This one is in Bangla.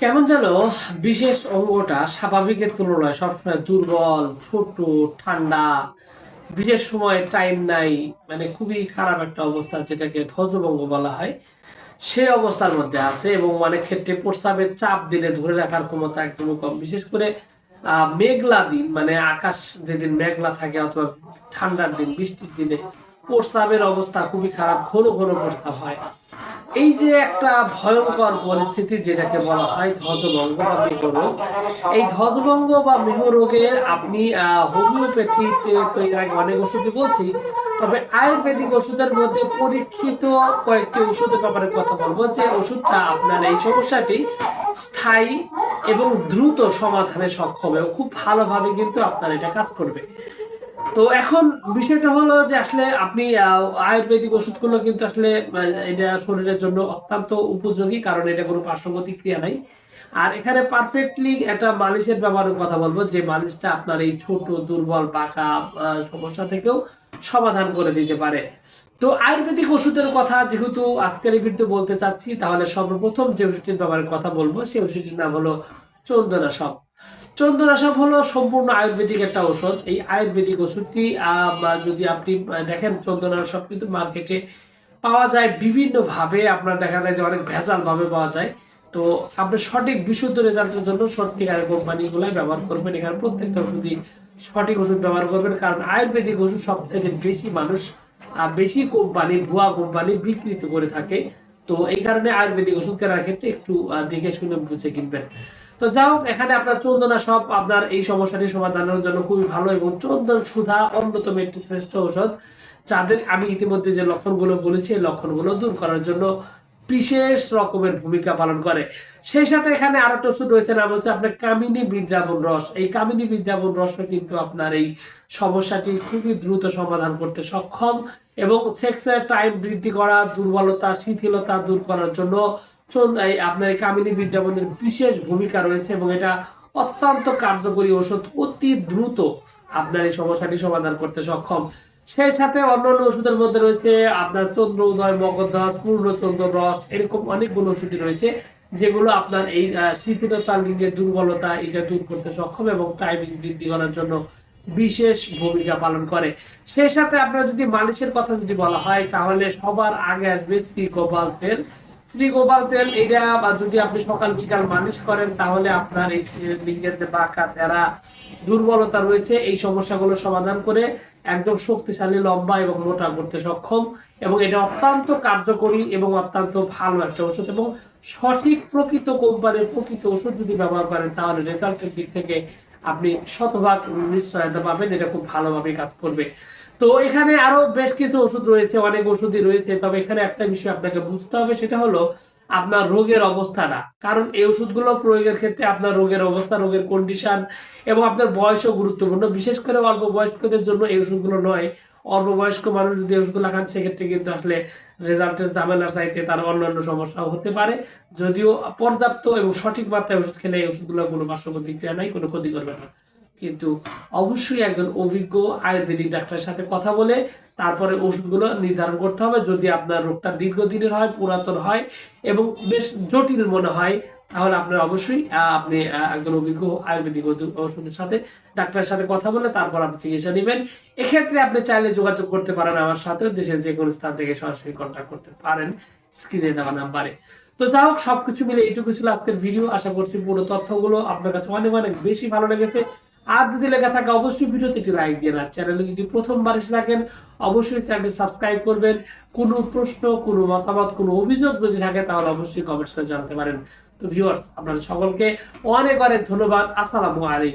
কেমন যেন বিশেষ অঙ্গটা স্বাভাবিকের তুলনায় সবসময় দুর্বল, ছোট, ঠান্ডা, বিশেষ সময় টাইম নাই মানে খুবই খারাপ একটা অবস্থা যেটাকে ধ্বজভঙ্গ বলা হয়। সেই অবস্থার মধ্যে আছে এবং অনেক ক্ষেত্রে প্রস্রাবের চাপ দিলে ধরে রাখার ক্ষমতা একদমই কম। বিশেষ করে মেঘলা দিন মানে আকাশ যেদিন মেঘলা থাকে অথবা ঠান্ডার দিন, বৃষ্টির দিনে প্রস্রাবের অবস্থা খুবই খারাপ, ঘন ঘন প্রস্রাব হয়। এই যে একটা ভয়ঙ্কর পরিস্থিতি যেটাকে বলা হয় ধ্বজভঙ্গ বা মেহরোগ, এই ধ্বজভঙ্গ বা মেহরোগের আপনি হোমিওপ্যাথিতে তো এর আগে অনেক ওষুধই বলছি, তবে আয়ুর্বেদিক ওষুধের মধ্যে পরীক্ষিত কয়েকটি ওষুধের ব্যাপারে কথা বলব। যে ওষুধটা আপনার এই সমস্যাটি স্থায়ী এবং দ্রুত সমাধানে সক্ষম এবং খুব ভালোভাবে কিন্তু আপনার এটা কাজ করবে। তো এখন বিষয়টা হলো যে আসলে আপনি আয়ুর্বেদিক ওষুধগুলো কিন্তু আসলে এটা শরীরের জন্য অত্যন্ত উপযোগী কারণ এটা কোনো পার্শ্ব প্রতিক্রিয়া নাই। আর এখানে পারফেক্টলি একটা মালিশের ব্যাপারে কথা বলব যে মালিশটা আপনার এই ছোট দুর্বল আহ, সমস্যা থেকেও সমাধান করে দিতে পারে। তো আয়ুর্বেদিক ওষুধের কথা যেহেতু আজকের এই ভিডিও বলতে চাচ্ছি তাহলে সর্বপ্রথম যে ওষুধটির ব্যাপারে কথা বলব সেই ওষুধটির নাম হলো চন্দনাশক চন্দনাশক হলো সম্পূর্ণ আয়ুর্বেদিক একটা ওষুধ এই আয়ুর্বেদিক ওষুধটি যদি আপনি দেখেন চন্দনাশক কিন্তু মার্কেটে পাওয়া যায় বিভিন্ন ভাবে আপনার দেখা যায় যে অনেক ভেজাল ভাবে পাওয়া যায়। তো আপনি সঠিক বিশুদ্ধ রেজাল্টের জন্য সঠিক আর কোম্পানিগুলাই ব্যবহার করবেন। এখানে প্রত্যেকটা ওষুধই সঠিক ওষুধ ব্যবহার করবেন। কারণ আয়ুর্বেদিক ওষুধ সবথেকে বেশি মানুষ বেশি কোম্পানি, ভুয়া কোম্পানি বিকৃত করে থাকে। তো এই কারণে আয়ুর্বেদিক ওষুধ কেনার ক্ষেত্রে একটু দেখে শুনে বুঝে কিনবেন। তো যাই এখানে আপনার চন্দনা সব আপনার এই সমস্যাটি সমাধানের জন্য খুবই ভালো এবং চন্দন সুধা অন্যতম একটি শ্রেষ্ঠ ঔষধ, যাদের আমি ইতিমধ্যে যে লক্ষণগুলো বলেছি, এই লক্ষণগুলো দূর করার জন্য বিশেষ রকমের ভূমিকা পালন করে। সেই সাথে এখানে আরও একটা ওষুধ রয়েছে, নাম হচ্ছে আপনার কামিনী বিদ্রাবণ রস। এই কামিনী বিদ্রাবণ রসও কিন্তু আপনার এই সমস্যাটি খুবই দ্রুত সমাধান করতে সক্ষম এবং সেক্সের টাইম বৃদ্ধি করা, দুর্বলতা, শিথিলতা দূর করার জন্য আপনার কামিনী বিদ্যাপনের বিশেষ ভূমিকা রয়েছে এবং এটা অত্যন্ত কার্যকরী ওষুধ অতি দ্রুত আপনার এই সমস্যাটি সমাধান করতে সক্ষম। সেই সাথে অন্যান্য ওষুধের মধ্যে রয়েছে আপনার চন্দ্র উদয় পূর্ণচন্দ্র রস, এরকম অনেকগুলো ওষুধই রয়েছে, যেগুলো আপনার এই শিথিলতা লিঙ্গের দুর্বলতা, এটা দূর করতে সক্ষম এবং টাইমিং বৃদ্ধি করার জন্য বিশেষ ভূমিকা পালন করে। সেই সাথে আপনার যদি মালিশের কথা যদি বলা হয়, তাহলে সবার আগে আসবে শ্রী গোপাল শ্রী গোপাল তেল, এটা বা যদি আপনি সকাল, বিকাল মালিশ করেন, তাহলে আপনার এই লিঙ্গের বাঁকা তেরা দুর্বলতা রয়েছে। এই সমস্যাগুলো সমাধান করে একদম শক্তিশালী, লম্বা এবং মোটা করতে সক্ষম এবং এটা অত্যন্ত কার্যকরী এবং অত্যন্ত ভালো একটা ওষুধ এবং সঠিক প্রকৃত কোম্পানির প্রকৃত ওষুধ যদি ব্যবহার করেন, তাহলে রেজাল্টের দিক থেকে আপনি শতভাগ নিশ্চয়তা পাবেন, এটা খুব ভালোভাবে কাজ করবে। তো এখানে আরও বেশ কিছু ওষুধ রয়েছে, অনেক ওষুধই রয়েছে, তবে এখানে একটা বিষয় আপনাকে বুঝতে হবে, সেটা হলো আপনার রোগের অবস্থাটা। কারণ এই ওষুধগুলো প্রয়োগের ক্ষেত্রে আপনার রোগের অবস্থা, রোগের কন্ডিশন এবং আপনার বয়সও গুরুত্বপূর্ণ। বিশেষ করে অল্প বয়স্কদের জন্য এই ওষুধগুলো নয় অল্প বয়স্ক মানুষ যদি ওষুধগুলো খান, সেক্ষেত্রে কিন্তু আসলে রেজাল্টের ঝামেলার চাইতে তার অন্যান্য সমস্যাও হতে পারে। যদিও পর্যাপ্ত এবং সঠিক মাত্রায় ওষুধ খেলে এই ওষুধগুলো কোনো পার্শ্ব প্রতিক্রিয়া নাই, কোনো ক্ষতি করবে না। কিন্তু অবশ্যই একজন অভিজ্ঞ আয়ুর্বেদিক ডাক্তারের সাথে কথা বলে তারপরে ওষুধগুলো নির্ধারণ করতে হবে। যদি আপনার রোগটা দীর্ঘদিনের হয়, পুরাতন হয় এবং বেশ জটিল মনে হয় তাহলে আপনার অবশ্যই আপনি একজন অভিজ্ঞ আয়ুর্বেদিক ওষুধের সাথে, ডাক্তারের সাথে কথা বলে তারপর আপনি চিকিৎসা নেবেন। এক্ষেত্রে আপনি চাইলে যোগাযোগ করতে পারেন আমার সাথে, দেশের যে কোনো স্থান থেকে সরাসরি কন্ট্যাক্ট করতে পারেন স্ক্রিনে দেওয়া নাম্বারে তো যাই হোক, সবকিছু মিলে এইটুকু ছিল আজকের ভিডিও আশা করছি পুরো তথ্যগুলো আপনার কাছে অনেক অনেক বেশি ভালো লেগেছে। আর যদি লেগে থাকে, অবশ্যই ভিডিওতে একটি লাইক দিয়ে না চ্যানেলে যদি প্রথমবার এসে থাকেন, অবশ্যই চ্যানেলটি সাবস্ক্রাইব করবেন। কোনো প্রশ্ন, কোনো মতামত, কোনো অভিযোগ যদি থাকে, তাহলে অবশ্যই কমেন্টস করে জানাতে পারেন। তো ভিউয়ার্স আপনাদের সকলকে অনেক অনেক ধন্যবাদ। আসসালামু আলাইকুম।